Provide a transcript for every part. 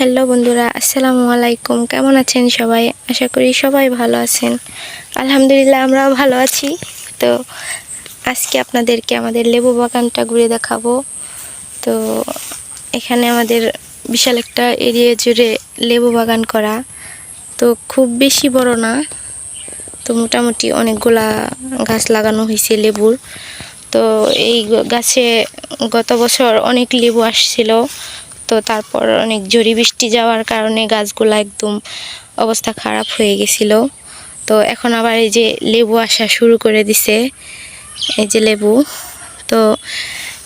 Hello বন্ধুরা, আসসালামু আলাইকুম। কেমন আছেন সবাই? আশা করি সবাই ভালো আছেন। আলহামদুলিল্লাহ, আমরাও ভালো আছি। তো আজকে আপনাদেরকে আমাদের লেবু বাগানটা ঘুরে দেখাবো। তো এখানে আমাদের বিশাল একটা এরিয়া জুড়ে লেবু বাগান করা। তো খুব বেশি বড় না, তো মোটামুটি অনেকগুলা গাছ লাগানো হয়েছে লেবুর। তো এই গাছে গত বছর অনেক লেবু আসছিল। তো তারপর অনেক ঝড়ি বৃষ্টি যাওয়ার কারণে গাছগুলো একদম অবস্থা খারাপ হয়ে গেছিল। তো এখন আবার এই যে লেবু আসা শুরু করে দিছে, এই যে লেবু। তো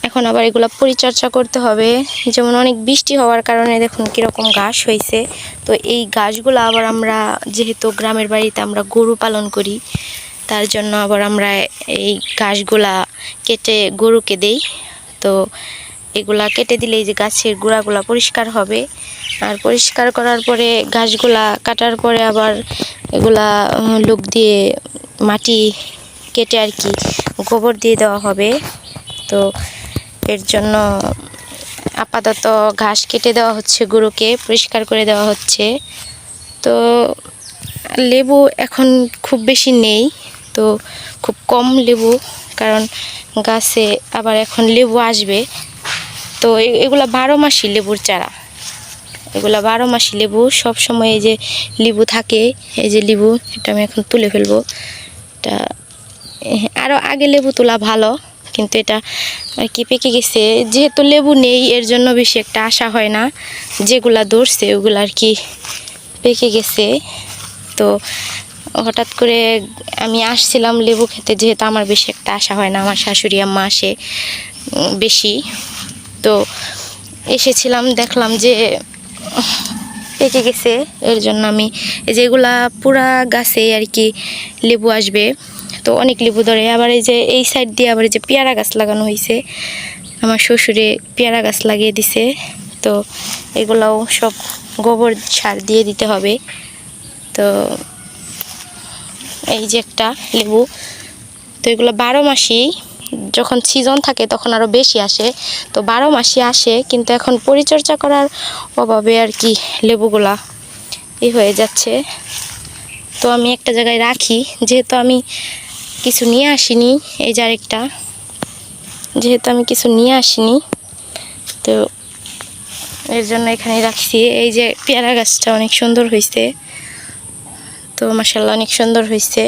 এখন আবার এগুলো পরিচর্যা করতে হবে। যেমন অনেক বৃষ্টি হওয়ার কারণে দেখুন কীরকম ঘাস হয়েছে। তো এই ঘাসগুলো আবার আমরা যেহেতু গ্রামের বাড়িতে আমরা গরু পালন করি, তার জন্য আবার আমরা এই ঘাসগুলা কেটে গরুকে দেই। তো এগুলা কেটে দিলে এই যে গাছের গোড়াগুলা পরিষ্কার হবে। আর পরিষ্কার করার পরে ঘাসগুলা কাটার পরে আবার এগুলা লোক দিয়ে মাটি কেটে আর কি গোবর দিয়ে দেওয়া হবে। তো এর জন্য আপাতত ঘাস কেটে দেওয়া হচ্ছে গরুকে পরিষ্কার করে দেওয়া হচ্ছে। তো লেবু এখন খুব বেশি নেই, তো খুব কম লেবু, কারণ গাছে আবার এখন লেবু আসবে। তো এগুলা বারো মাসি লেবুর চারা। এগুলা বারো মাসি লেবু সব সময় এই যে লেবু থাকে, এই যে লেবু, এটা আমি এখন তুলে ফেলব। এটা আরও আগে লেবু তোলা ভালো, কিন্তু এটা আর কি পেকে গেছে। যেহেতু লেবু নেই, এর জন্য বেশি একটা আশা হয় না। যেগুলা ধরছে, ওগুলো আর কি পেকে গেছে। তো হঠাৎ করে আমি আসছিলাম লেবু খেতে, যেহেতু আমার বেশি একটা আশা হয় না, আমার শাশুড়ি আম্মা আসে বেশি। তো এসেছিলাম দেখলাম যে পেকে গেছে। এর জন্য আমি এই যে এগুলা পুরা গাছে আর কি লেবু আসবে। তো অনেক লেবু ধরে আবার এই যে এই সাইড দিয়ে আবার এই যে পেয়ারা গাছ লাগানো হয়েছে আমার শ্বশুরে পেয়ারা গাছ লাগিয়ে দিছে। তো এগুলাও সব গোবর সার দিয়ে দিতে হবে। তো এই যে একটা লেবু। তো এগুলো বারো মাসই যখন সিজন থাকে তখন আরও বেশি আসে। তো বারো মাসই আসে, কিন্তু এখন পরিচর্যা করার অভাবে আর কি লেবুগুলা ই হয়ে যাচ্ছে। তো আমি একটা জায়গায় রাখি, যেহেতু আমি কিছু নিয়ে আসিনি, এই যে আরেকটা। যেহেতু আমি কিছু নিয়ে আসিনি, তো এর জন্য এখানে রাখছি। এই যে পেয়ারা গাছটা অনেক সুন্দর হয়েছে তো মাসাল্লাহ অনেক সুন্দর হয়েছে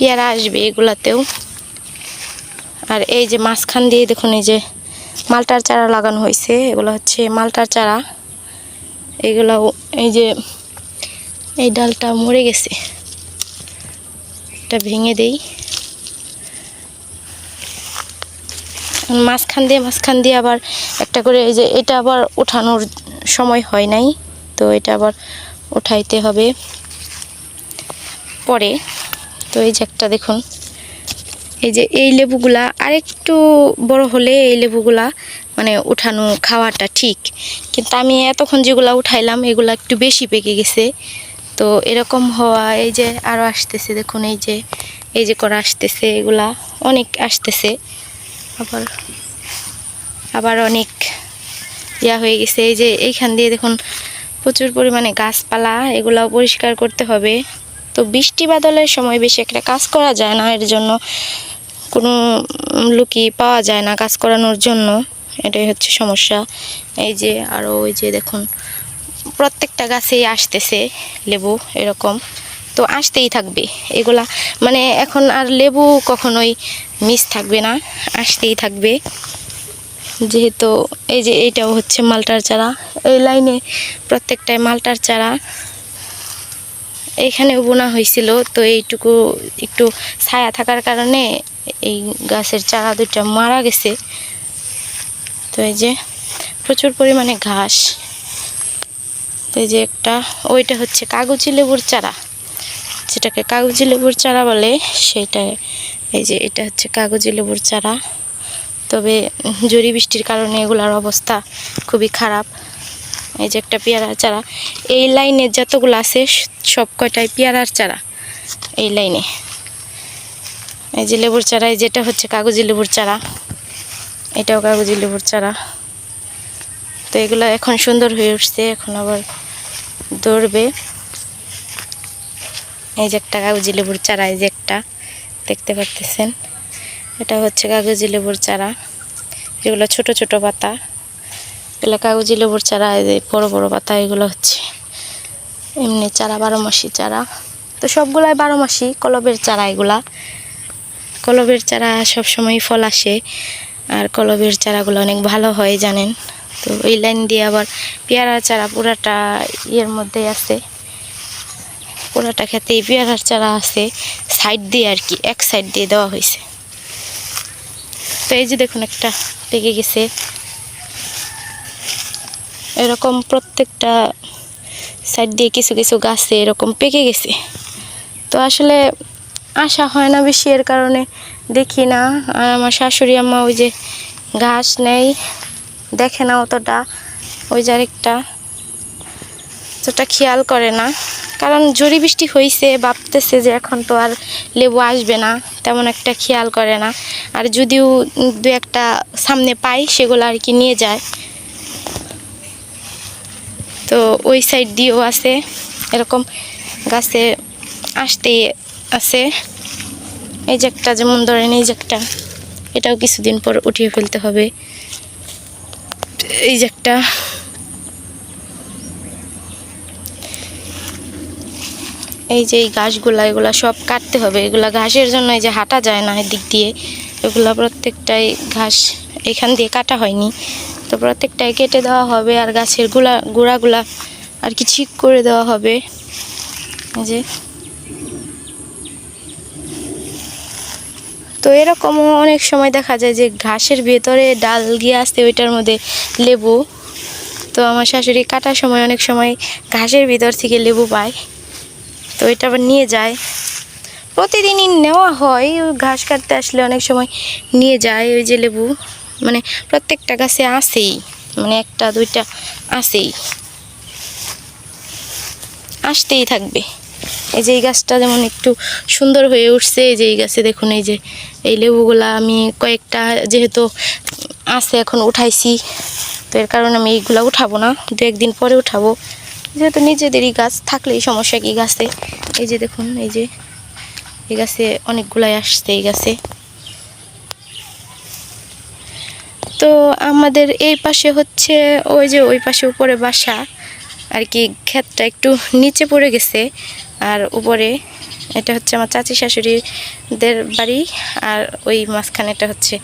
পেয়ারা আসবে এগুলাতেও। আর এই যে মাঝখান দিয়ে দেখুন এই যে মালটার চারা লাগানো হয়েছে, এগুলো হচ্ছে মালটার চারা। এগুলো এই যে এই ডালটা মরে গেছে। এটা ভেঙে দেই। মাঝখান দিয়ে মাঝখান দিয়ে আবার একটা করে এই যে এটা আবার ওঠানোর সময় হয় নাই, তো এটা আবার উঠাইতে হবে পরে। তো এই যে একটা দেখুন। এই যে এই লেবুগুলা আরেকটু বড় হলে এই লেবুগুলা মানে উঠানো খাওয়াটা ঠিক। কিন্তু আমি এতক্ষণ যেগুলা উঠাইলাম, এগুলা একটু বেশি পেকে গেছে। তো এরকম হওয়া, এই যে আরও আসতেছে, দেখুন এই যে এই যে করা আসতেছে, এগুলা অনেক আসতেছে। আবার আবার অনেক ইয়া হয়ে গেছে। এই যে এইখান দিয়ে দেখুন প্রচুর পরিমাণে গাছপালা, এগুলাও পরিষ্কার করতে হবে। তো বৃষ্টি বাদলের সময় বেশি একটা কাজ করা যায় না, এর জন্য কোনো লুকি পাওয়া যায় না কাজ করানোর জন্য, এটাই হচ্ছে সমস্যা। এই যে আরও ওই যে দেখুন, প্রত্যেকটা গাছেই আসতেছে লেবু এরকম, তো আসতেই থাকবে। এগুলা মানে এখন আর লেবু কখনোই মিস থাকবে না, আসতেই থাকবে। যেহেতু এই যে এইটাও হচ্ছে মালটার চারা, এই লাইনে প্রত্যেকটাই মালটার চারা। এইখানেও বোনা হয়েছিল তো এইটুকু একটু ছায়া থাকার কারণে এই গাছের চারা দুটা মারা গেছে। তো এই যে প্রচুর পরিমাণে ঘাস। তো এই যে একটা, ওইটা হচ্ছে কাগজি লেবুর চারা। যেটাকে কাগজি লেবুর চারা বলে, সেটা, এই যে এটা হচ্ছে কাগজি লেবুর চারা। তবে ঝড়ি বৃষ্টির কারণে এগুলার অবস্থা খুবই খারাপ। এই যে একটা পেয়ারার চারা। এই লাইনে যতগুলো আছে, সব কয়টাই পেয়ারার চারা? এই লাইনে। এই যে লেবুর চারা, এই যেটা হচ্ছে কাগজি লেবুর চারা, এটাও কাগজি লেবুর চারা। তো এগুলো এখন সুন্দর হয়ে উঠছে, এখন আবার ধরবে। এই যে একটা কাগজি লেবুর চারা, এই যে একটা, দেখতে পারতেছেন? এটা হচ্ছে কাগজি লেবুর চারা, যেগুলো ছোট ছোট পাতা। এগুলো কাগজি লেবুর চারা, এই বড় বড় পাতা, এগুলো হচ্ছে এমনি চারা, বারো মাসি চারা। তো সবগুলাই বারো মাসি, কলবের চারা এগুলা। কলবের চারা সব সময় ফল আসে, আর কলবের চারাগুলো অনেক ভালো হয়, জানেন? তো ওই লাইন দিয়ে আবার পেয়ারার চারা পুরাটা ইয়ের মধ্যে আছে। পুরাটা খেতে পেয়ারার চারা আছে, সাইড দিয়ে আর কি, এক সাইড দিয়ে দেওয়া হয়েছে। তো এই যে দেখুন একটা পেকে গেছে। এরকম প্রত্যেকটা সাইড দিয়ে কিছু কিছু গাছে এরকম পেকে গেছে। তো আসলে আশা হয় না বেশি এর কারণে, দেখি না। আর আমার শাশুড়ি আম্মা ওই যে ঘাস নেই, দেখে না অতটা। ওই যে আরেকটা। অতটা খেয়াল করে না। কারণ ঝড়ি বৃষ্টি হয়েছে ভাবতেছে যে এখন তো আর লেবু আসবে না, তেমন একটা খেয়াল করে না। আর যদিও দু একটা সামনে পাই, সেগুলো আর কি নিয়ে যায়। তো ওই সাইড দিয়েও আছে। এরকম গাছে আসতে আছে। এই যে একটা, যেমন ধরেন এই যে একটা, এটাও কিছুদিন পর উঠিয়ে ফেলতে হবে। এই যে একটা। এই যে এই ঘাসগুলা এগুলা সব কাটতে হবে। এগুলা ঘাসের জন্য এই যে হাঁটা যায় না এদিক দিয়ে। এগুলা প্রত্যেকটাই ঘাস এখান দিয়ে কাটা হয়নি। তো প্রত্যেকটাই কেটে দেওয়া হবে আর গাছেরগুলা গোড়াগুলা আর কি ঠিক করে দেওয়া হবে। যে। তো এরকমও অনেক সময় দেখা যায় যে ঘাসের ভেতরে ডাল গিয়ে আসতে ওইটার মধ্যে লেবু। তো আমার শাশুড়ি কাটার সময় অনেক সময় ঘাসের ভিতর থেকে লেবু পায়। তো এটা আবার নিয়ে যায়। প্রতিদিনই নেওয়া হয়, ঘাস কাটতে আসলে অনেক সময় নিয়ে যায় ওই যে লেবু। মানে প্রত্যেকটা গাছে আসেই মানে একটা, দুইটা আসেই আসতেই থাকবে। এই যে এই গাছটা যেমন একটু সুন্দর হয়ে উঠছে, এই যে এই গাছে দেখুন এই যে এই লেবুগুলা আমি কয়েকটা যেহেতু আছে এখন উঠাইছি, তো এর কারণে আমি এইগুলা উঠাবো না দু একদিন পরে উঠাবো। যেহেতু নিজেদেরই গাছ, থাকলেই সমস্যা কি গাছে? এই যে দেখুন, এই যে এই গাছে অনেকগুলাই আসছে এই গাছে। তো আমাদের এই পাশে হচ্ছে ওই যে ওই পাশে উপরে বাসা, আর কি ক্ষেতটা একটু নিচে পড়ে গেছে, আর উপরে এটা হচ্ছে আমার চাচি শাশুড়িদের বাড়ি, আর ওই মাঝখানেটা হচ্ছে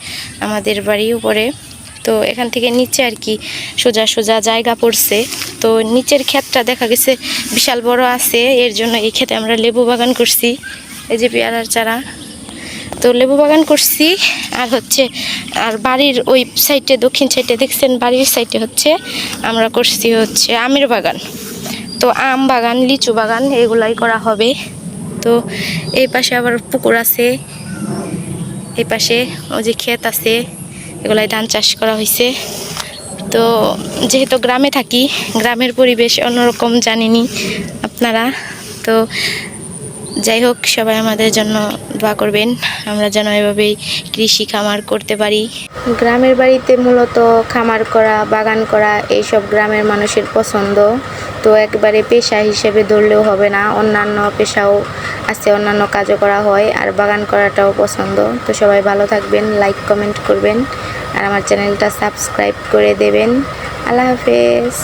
আমাদের বাড়ি উপরে। তো এখান থেকে নিচে আর কি সোজা সোজা জায়গা পড়ছে। তো নিচের ক্ষেতটা দেখা গেছে বিশাল বড় আছে, এর জন্য এই ক্ষেতে আমরা লেবু বাগান করছি। এই যে পেয়ারার চারা। তো লেবু বাগান করছি, আর হচ্ছে, আর বাড়ির ওই সাইডে দক্ষিণ সাইডে দেখছেন বাড়ির সাইডে হচ্ছে, আমরা করছি হচ্ছে আমের বাগান। তো আম বাগান, লিচু বাগান, এগুলাই করা হবে। তো এই পাশে আবার পুকুর আছে, এই পাশে ওই যে ক্ষেত আছে, এগুলাই ধান চাষ করা হয়েছে তো যেহেতু গ্রামে থাকি, গ্রামের পরিবেশ অন্যরকম জানেনি আপনারা। তো যাই হোক, সবাই আমাদের জন্য দোয়া করবেন। আমরা যেন এভাবেই কৃষি খামার করতে পারি। গ্রামের বাড়িতে মূলত খামার করা, বাগান করা, এইসব গ্রামের মানুষের পছন্দ। তো একবারে পেশা হিসেবে ধরলেও হবে না। অন্যান্য পেশাও আছে, অন্যান্য কাজও করা হয়, আর বাগান করাটাও পছন্দ। তো সবাই ভালো থাকবেন লাইক কমেন্ট করবেন, আর আমার চ্যানেলটা সাবস্ক্রাইব করে দেবেন। আল্লাহ হাফেজ।